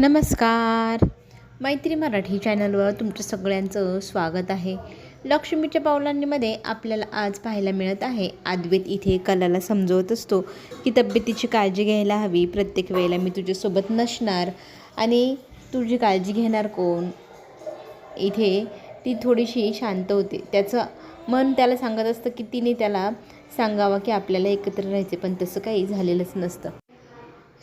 नमस्कार. मैत्री मराठी चॅनलवर तुमचं सगळ्यांचं स्वागत आहे. लक्ष्मीच्या पावलांमध्ये आपल्याला आज पाहायला मिळत आहे आद्वैत इथे कलाला समजवत असतो की तब्येतीची काळजी घ्यायला हवी. प्रत्येक वेळेला मी तुझ्यासोबत नसणार आणि तुझी काळजी घेणार कोण? इथे ती थोडीशी शांत होते. त्याचं मन त्याला सांगत असतं की तिने त्याला सांगावं की आपल्याला एकत्र राहायचे पण तसं काही झालेलंच नसतं.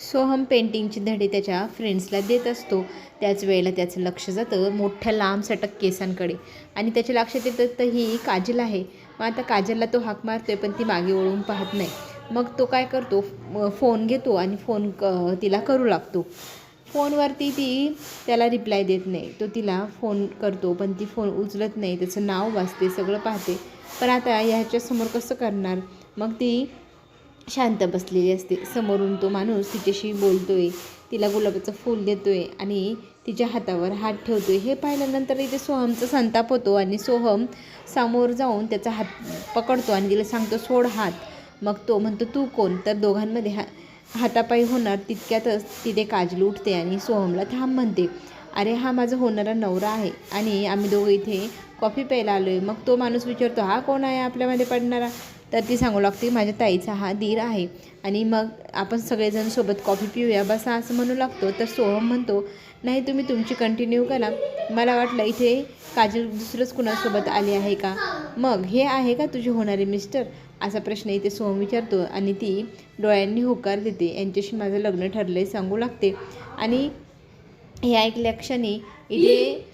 सोहम पेंटिंगचे धडे त्याच्या फ्रेंड्सला देत असतो. त्याच वेळेला त्याचं लक्ष जातं मोठ्या लांब सटक केसांकडे. आणि त्याच्या लक्षात येतं तर ही काजल आहे. मग आता काजलला तो हाक मारतोय पण ती मागे वळून पाहत नाही. मग तो काय करतो? फोन घेतो आणि फोन क तिला करू लागतो. फोनवरती ती त्याला रिप्लाय देत नाही. तो तिला फोन करतो पण ती फोन उचलत नाही. त्याचं नाव वाचते सगळं पाहते. पण आता ह्याच्यासमोर कसं करणार? मग ती शांत बसलेली असते. समोरून तो माणूस तिच्याशी बोलतोय. तिला गुलाबाचं फूल देतोय आणि तिच्या हातावर हात ठेवतोय. हे पाहिल्यानंतर इथे सोहमचा संताप होतो आणि सोहम समोर जाऊन त्याचा हात पकडतो आणि तिला सांगतो सोड हात. मग तो म्हणतो तू कोण? तर दोघांमध्ये हा हातापायी होणार तितक्यातच तिथे काजल उठते आणि सोहमला थांब म्हणते. अरे हा माझा होणारा नवरा आहे आणि आम्ही दोघं इथे कॉफी प्यायला आलो आहे मग तो माणूस विचारतो हा कोण आहे आपल्यामध्ये पडणारा? तर ती सांगू लागते माझ्या ताईचा हा धीर आहे. आणि मग आपण सगळेजण सोबत कॉफी पिऊया बसा असं म्हणू लागतो. तर सोहम म्हणतो नाही तुम्ही तुमची कंटिन्यू करा. मला वाटलं इथे काजल दुसरंच कुणासोबत आली आहे का? मग हे आहे का तुझे होणारे मिस्टर? असा प्रश्न इथे सोहम विचारतो आणि ती डोळ्यांनी होकार देते. यांच्याशी माझं लग्न ठरलं आहे सांगू लागते. आणि हे ऐकल्या क्षणी इथे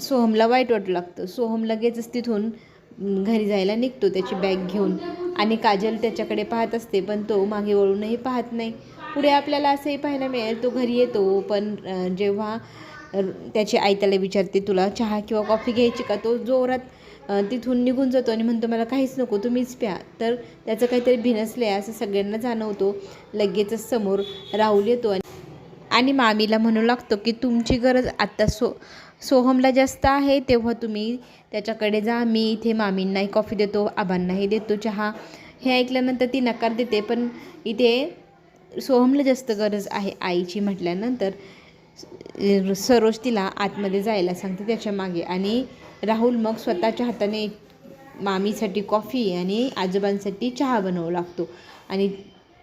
सोहमला वाईट वाटू लागतं. सोहम लगेचच तिथून घरी जायला निघतो त्याची बॅग घेऊन. आणि काजल त्याच्याकडे पाहत असते पण तो मागे वळूनही पाहत नाही. पुढे आपल्याला असंही पाहायला मिळेल तो घरी येतो पण जेव्हा त्याची आई त्याला विचारते तुला चहा किंवा कॉफी घ्यायची का? तो जोरात तिथून निघून जातो आणि म्हणतो मला काहीच नको तुम्हीच प्या. तर त्याचं काहीतरी भिनसलं आहे असं सगळ्यांना जाणवतो. लगेचच समोर राहुल येतो आणि आणि मामीला म्हणू लागतो की तुमची गरज आत्ता सो सोहमला जास्त आहे तेव्हा तुम्ही त्याच्याकडे जा. मी इथे मामींनाही कॉफी देतो आबांनाही देतो चहा. हे ऐकल्यानंतर ती नकार देते पण इथे सोहमला जास्त गरज आहे आईची म्हटल्यानंतर. सरोज तिला आतमध्ये जायला सांगते त्याच्यामागे. आणि राहुल मग स्वतःच्या हाताने मामीसाठी कॉफी आणि आजोबांसाठी चहा बनवू लागतो. आणि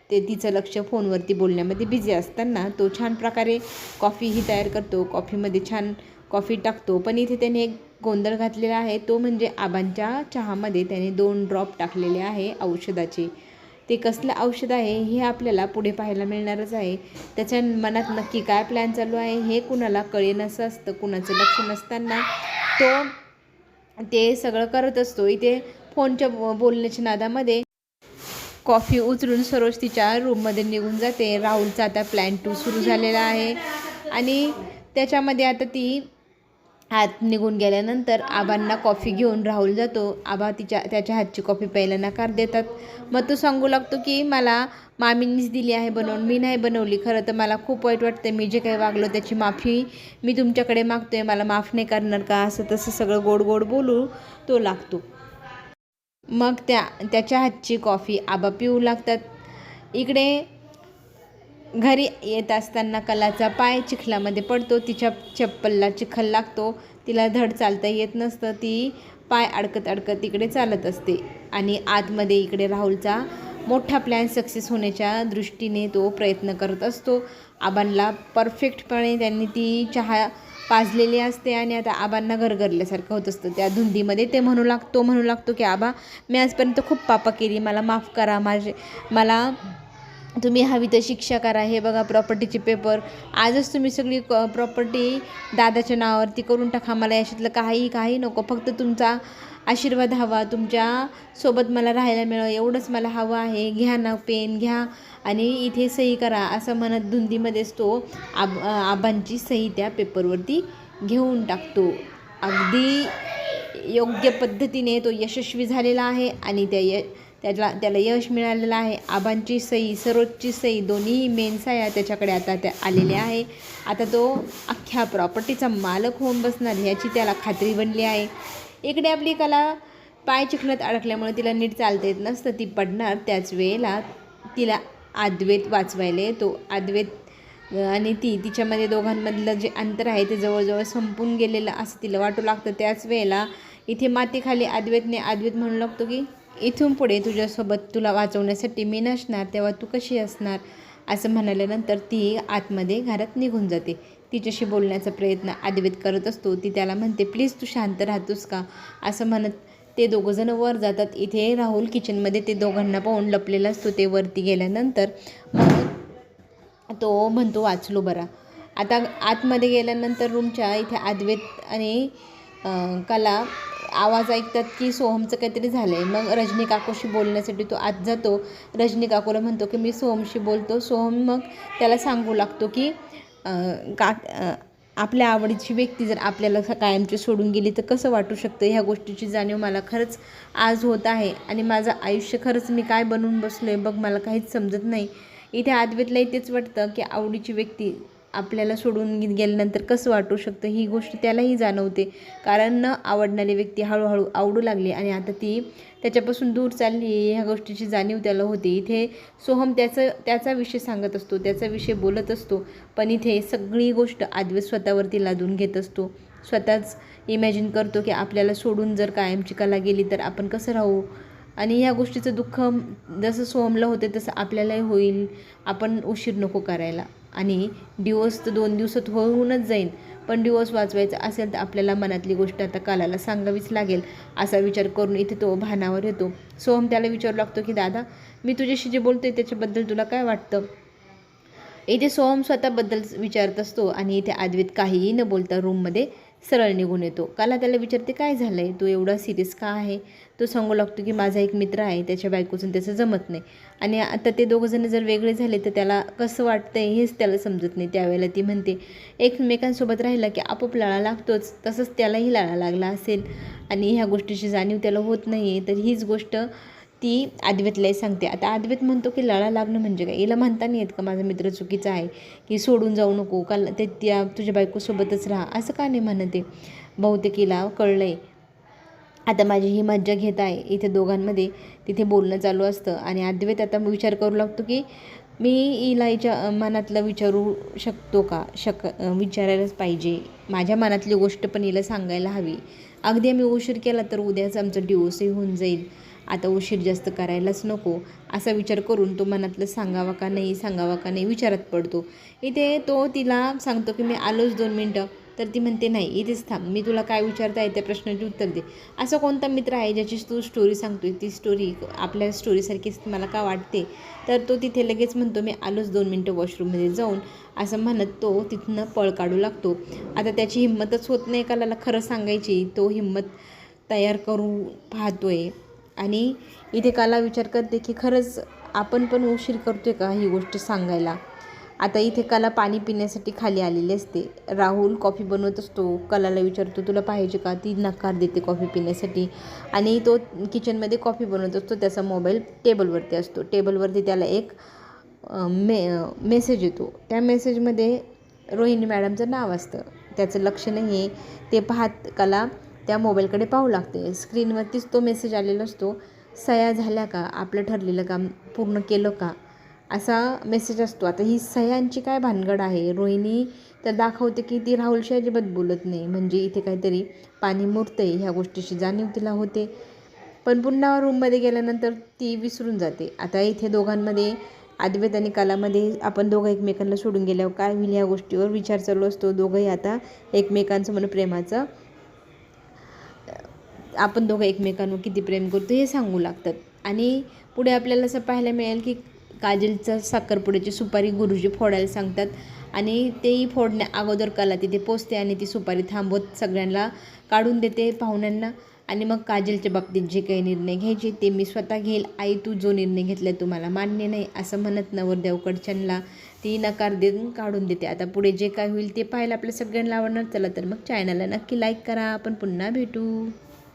ते तिचं लक्ष फोनवरती बोलण्यामध्ये बिझी असताना तो छान प्रकारे कॉफीही तयार करतो. कॉफीमध्ये छान कॉफी टाकतो. पण इथे त्याने एक गोंधळ घातलेला आहे. तो म्हणजे आबांच्या चहामध्ये त्याने दोन ड्रॉप टाकलेले आहे औषधाचे. ते कसलं औषध आहे हे आपल्याला पुढे पाहायला मिळणारच आहे. त्याच्या मनात नक्की काय प्लॅन चालू आहे हे कुणाला कळेनसं असतं. कुणाचं लक्ष नसताना तो ते सगळं करत असतो. इथे फोनच्या बोलण्याच्या नादामध्ये कॉफी उचलून सरोज तिच्या रूममध्ये निघून जाते. राहुलचा आता प्लॅन टू सुरू झालेला आहे. आणि त्याच्यामध्ये आता ती आत निघून गेल्यानंतर आबांना कॉफी घेऊन राहुल जातो. आबा तिच्या त्याच्या हातची कॉफी प्यायला नकार देतात. मग तो सांगू लागतो की मला मामींनीच दिली आहे बनवून. मी नाही बनवली. खरं तर मला खूप वाईट वाटतं मी जे काही वागलो त्याची माफी मी तुमच्याकडे मागतोय. मला माफ नाही करणार का? असं तसं सगळं गोड गोड बोलू तो लागतो. मग त्या त्याच्या हातची कॉफी आबा पिऊ लागतात. इकडे घरी येत असताना कलाचा पाय चिखलामध्ये पडतो तिच्या चप्पलला चिखल लागतो तिला धड चालता येत नसतं ती पाय अडकत अडकत इकडे चालत असते आणि आतमध्ये इकडे राहुलचा मोठा प्लॅन सक्सेस होण्याच्या दृष्टीने तो प्रयत्न करत असतो. आबांना परफेक्टपणे त्यांनी ती चहा पाजलेली असते आणि आता आबांना घरघरल्यासारखं होत असतं. त्या धुंदीमध्ये ते म्हणू लागतो म्हणू लागतो की आबा मी आजपर्यंत खूप पापा केली मला माफ करा माझे मला तुम्ही हवी तर शिक्षा करा हे बघा प्रॉपर्टीचे पेपर आजच तुम्ही सगळी क प्रॉपर्टी दादाच्या नावावरती करून टाका मला याच्यातलं काही काही नको. फक्त तुमचा आशीर्वाद हवा तुमच्यासोबत मला राहायला मिळावं एवढंच मला हवं आहे. घ्या ना पेन घ्या आणि इथे सही करा असं म्हणत धुंदीमध्येच तो आब आबांची सही त्या पेपरवरती घेऊन टाकतो. अगदी योग्य पद्धतीने तो यशस्वी झालेला आहे आणि त्या य त्याला त्याला यश मिळालेलं आहे. आबांची सई सरोजची सई दोन्ही मेनसाया त्याच्याकडे आता त्या आलेल्या आहे. आता तो अख्ख्या प्रॉपर्टीचा मालक होऊन बसणार ह्याची त्याला खात्री बनली आहे. इकडे आपली कला पाय चिखलत अडकल्यामुळे तिला नीट चालता येत नसतं. ती पडणार त्याच वेळेला तिला अद्वैत वाचवायला येतो. अद्वैत आणि ती तिच्यामध्ये दोघांमधलं जे अंतर आहे ते जवळजवळ संपून गेलेलं असं तिला वाटू लागतं. त्याच वेळेला इथे मातीखाली अद्वैतने अद्वैत म्हणू लागतो की इथून पुढे तुझ्यासोबत तुला वाचवण्यासाठी मी नसणार तेव्हा तू कशी असणार? असं म्हणाल्यानंतर ती आतमध्ये घरात निघून जाते. तिच्याशी बोलण्याचा प्रयत्न अद्वैत करत असतो. ती त्याला म्हणते प्लीज तू शांत राहतोस का? असं म्हणत ते दोघंजणं वर जातात. इथे राहुल किचनमध्ये ते दोघांना पाहून लपलेला असतो. ते वरती गेल्यानंतर मग तो म्हणतो वाचलो बरा. आता आतमध्ये गेल्यानंतर रूमच्या इथे आदवेत आणि कला आवाज ऐकतात की सोहमचं काहीतरी झालं आहे मग रजनी काकूशी बोलण्यासाठी तो आत जातो. रजनी काकूला म्हणतो की मी सोहमशी बोलतो. सोहम मग त्याला सांगू लागतो की का आपल्या आवडीची व्यक्ती जर आपल्याला कायमची सोडून गेली तर कसं वाटू शकतं? ह्या गोष्टीची जाणीव मला खरंच आज होत आहे आणि माझं आयुष्य खरंच मी काय बनवून बसलो आहे बघ मला काहीच समजत नाही. इथे आदवेतला तेच वाटतं की आवडीची व्यक्ती आपल्याला सोडून गेल्यानंतर कसं वाटू शकतं? ही गोष्ट त्यालाही जाणवते. कारण न आवडणारी व्यक्ती हळूहळू आवडू लागली आणि आता ती त्याच्यापासून दूर चालली ह्या गोष्टीची जाणीव त्याला होते. इथे सोहम त्याचं त्याचा विषय सांगत असतो. त्याचा विषय बोलत असतो. पण इथे सगळी गोष्ट आदवे स्वतःवरती लादून घेत असतो. स्वतःच इमॅजिन करतो की आपल्याला सोडून जर कायमची कला गेली तर आपण कसं राहू? आणि ह्या गोष्टीचं दुःख जसं सोहमला होते तसं आपल्यालाही होईल. आपण उशीर नको करायला. आणि डिवोर्स तर दोन दिवसात होऊनच जाईल पण डिवोर्स वाचवायचा असेल तर आपल्याला मनातली गोष्ट आता कालाला सांगावीच लागेल असा विचार करून इथे तो भानावर येतो. सोहम त्याला विचारू लागतो की दादा मी तुझ्याशी जे बोलतोय त्याच्याबद्दल तुला काय वाटतं? इथे सोहम स्वतःबद्दल विचारत असतो आणि इथे अद्वैत काहीही न बोलता रूममध्ये सरळ निघून येतो. काला त्याला विचारते काय झालं आहे तू एवढा सिरियस का आहे? तो सांगू लागतो की माझा एक मित्र आहे त्याच्या बायकोचं त्याचं जमत नाही. आणि आता ते दोघंजण जर वेगळे झाले तर त्याला कसं वाटतं आहे हेच त्याला समजत नाही. त्यावेळेला ती म्हणते एकमेकांसोबत राहिला की आपोआप लाळा लागतोच. तसंच त्यालाही लाळा लागला असेल आणि ह्या गोष्टीची जाणीव त्याला होत नाही आहे तर हीच गोष्ट ती अद्वैतलाही सांगते. आता अद्वैत म्हणतो की लळा लागणं म्हणजे काय? हिला म्हणता नाही येत का माझा मित्र चुकीचा आहे की सोडून जाऊ नको का ते त्या तुझ्या बायकोसोबतच राहा असं का नाही म्हणते? बहुतेक हिला कळलं आहे आता माझी ही मज्जा घेत आहे इथे दोघांमध्ये. तिथे बोलणं चालू असतं आणि अद्वैत आता विचार करू लागतो की मी हिला हिच्या मनातलं विचारू शकतो का? शक विचारायलाच पाहिजे. माझ्या मनातली गोष्ट पण हिला सांगायला हवी. अगदी आम्ही उशीर केला तर उद्याच आमचं डिओसही होऊन जाईल. आता उशीर जास्त करायलाच नको. असा विचार करून तो मनातलं सांगावा का नाही सांगावा का नाही विचारात पडतो. इथे तो तिला सांगतो की मी आलोच दोन मिनटं. तर ती म्हणते नाही इथेच थांब. मी तुला काय विचारता आहे त्या प्रश्नाचे उत्तर दे. असा कोणता मित्र आहे ज्याची तू स्टोरी सांगतोय? ती स्टोरी आपल्या स्टोरीसारखीच मला का वाटते? तर तो तिथे लगेच म्हणतो मी आलोच दोन मिनटं वॉशरूममध्ये जाऊन. असं म्हणत तो तिथनं पळ काढू लागतो. आता त्याची हिंमतच होत नाही का खरं सांगायची. तो हिंमत तयार करू पाहतोय. आणि इथे काला विचार करते की खरंच आपण पण उशीर करतोय का ही गोष्ट सांगायला? आता इथे कला पाणी पिण्यासाठी खाली आलेली असते. राहुल कॉफी बनवत असतो. कलाला विचारतो तुला पाहिजे का? ती नकार देते कॉफी पिण्यासाठी. आणि तो किचनमध्ये कॉफी बनवत असतो. त्याचा मोबाईल टेबलवरती असतो. टेबलवरती त्याला एक मे मेसेज येतो. त्या मेसेजमध्ये रोहिणी मॅडमचं नाव असतं. त्याचं लक्ष नाही आहे ते पाहत कला त्या मोबाईलकडे पाहू लागते. स्क्रीनवरतीच तो मेसेज आलेला असतो सया झाल्या का? आपलं ठरलेलं काम पूर्ण केलं का? असा मेसेज असतो. आता ही सह्यांची काय भानगड आहे? रोहिणी तर दाखवते की ती राहुलशी अजिबात बोलत नाही. म्हणजे इथे काहीतरी पाणी मुरतंय ह्या गोष्टीची जाणीव तिला होते. पण पुन्हा रूममध्ये गेल्यानंतर ती विसरून जाते. आता इथे दोघांमध्ये अद्वैत आणि कलामध्ये आपण दोघं एकमेकांना सोडून गेल्यावर काय होईल ह्या गोष्टीवर विचार चालू असतो. दोघंही आता एकमेकांचं म्हणून प्रेमाचं आपण दोघं एकमेकांवर किती प्रेम करतो हे सांगू लागतात. आणि पुढे आपल्याला असं पाहायला मिळेल की काजलचं साखरपुड्याची सुपारी गुरुजी फोडायला सांगतात आणि तेही फोडण्या अगोदर कला तिथे पोचते आणि ती सुपारी थांबवत सगळ्यांना काढून देते पाहुण्यांना. आणि मग काजलच्या बाबतीत जे काही निर्णय घ्यायचे ते मी स्वतः घेईल. आई तू जो निर्णय घेतला तुम्हाला मान्य नाही असं म्हणत नवरदेवकडच्यांना ती नकार देऊन काढून देते. आता पुढे जे काय होईल ते पाहायला आपल्या सगळ्यांना आवडणार चला तर मग चॅनलला नक्की लाईक करा. आपण पुन्हा भेटू.